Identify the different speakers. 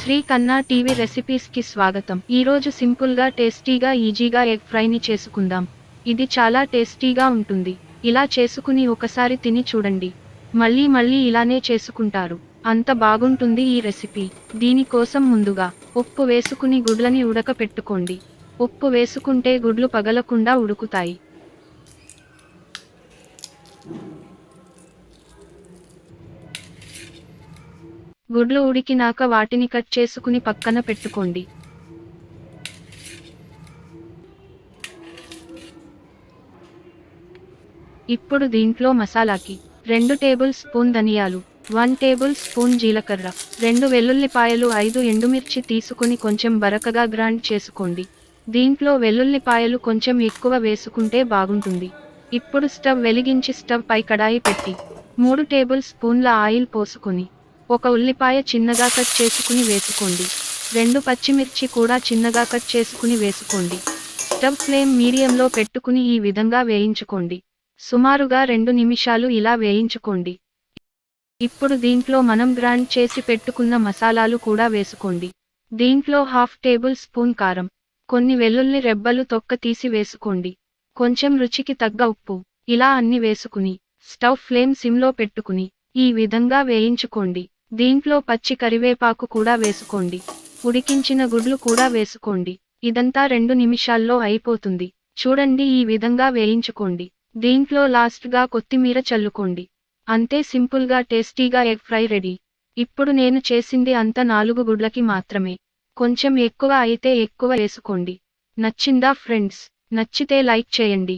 Speaker 1: శ్రీ కన్నా టీవీ రెసిపీస్కి స్వాగతం. ఈరోజు సింపుల్గా టేస్టీగా ఈజీగా ఎగ్ ఫ్రైని చేసుకుందాం. ఇది చాలా టేస్టీగా ఉంటుంది. ఇలా చేసుకుని ఒకసారి తిని చూడండి. మళ్ళీ మళ్ళీ ఇలానే చేసుకుంటారు. అంత బాగుంటుంది ఈ రెసిపీ. దీనికోసం ముందుగా ఉప్పు వేసుకుని గుడ్లని ఉడకపెట్టుకోండి. ఉప్పు వేసుకుంటే గుడ్లు పగలకుండా ఉడుకుతాయి. గుడ్లు ఉడికినాక వాటిని కట్ చేసుకుని పక్కన పెట్టుకోండి. ఇప్పుడు దీంట్లో మసాలాకి రెండు టేబుల్ స్పూన్ ధనియాలు వన్ టేబుల్ స్పూన్ జీలకర్ర రెండు వెల్లుల్లిపాయలు ఐదు ఎండుమిర్చి తీసుకుని కొంచెం బరకగా గ్రైండ్ చేసుకోండి. దీంట్లో వెల్లుల్లిపాయలు కొంచెం ఎక్కువ వేసుకుంటే బాగుంటుంది. ఇప్పుడు స్టవ్ వెలిగించి స్టవ్ పై కడాయి పెట్టి మూడు టేబుల్ స్పూన్ల ఆయిల్ పోసుకొని ఒక ఉల్లిపాయ చిన్నగా కట్ చేసుకుని వేసుకోండి. రెండు పచ్చిమిర్చి కూడా చిన్నగా కట్ చేసుకుని వేసుకోండి. స్టవ్ ఫ్లేమ్ మీడియంలో పెట్టుకుని ఈ విధంగా వేయించుకోండి. సుమారుగా రెండు నిమిషాలు ఇలా వేయించుకోండి. ఇప్పుడు దీంట్లో మనం గ్రైండ్ చేసి పెట్టుకున్న మసాలాలు కూడా వేసుకోండి. దీంట్లో హాఫ్ టేబుల్ స్పూన్ కారం కొన్ని వెల్లుల్లి రెబ్బలు తొక్క తీసి వేసుకోండి. కొంచెం రుచికి తగ్గ ఉప్పు ఇలా అన్ని వేసుకుని స్టవ్ ఫ్లేమ్ సిమ్లో పెట్టుకుని ఈ విధంగా వేయించుకోండి. దీంట్లో పచ్చి కరివేపాకు కూడా వేసుకోండి. ఉడికించిన గుడ్లు కూడా వేసుకోండి. ఇదంతా రెండు నిమిషాల్లో అయిపోతుంది. చూడండి ఈ విధంగా వేయించుకోండి. దీంట్లో లాస్ట్గా కొత్తిమీర చల్లుకోండి. అంతే సింపుల్గా టేస్టీగా ఎగ్ ఫ్రై రెడీ. ఇప్పుడు నేను చేసింది అంత నాలుగు గుడ్లకి మాత్రమే. కొంచెం ఎక్కువ అయితే ఎక్కువ వేసుకోండి. నచ్చిందా ఫ్రెండ్స్? నచ్చితే లైక్ చేయండి.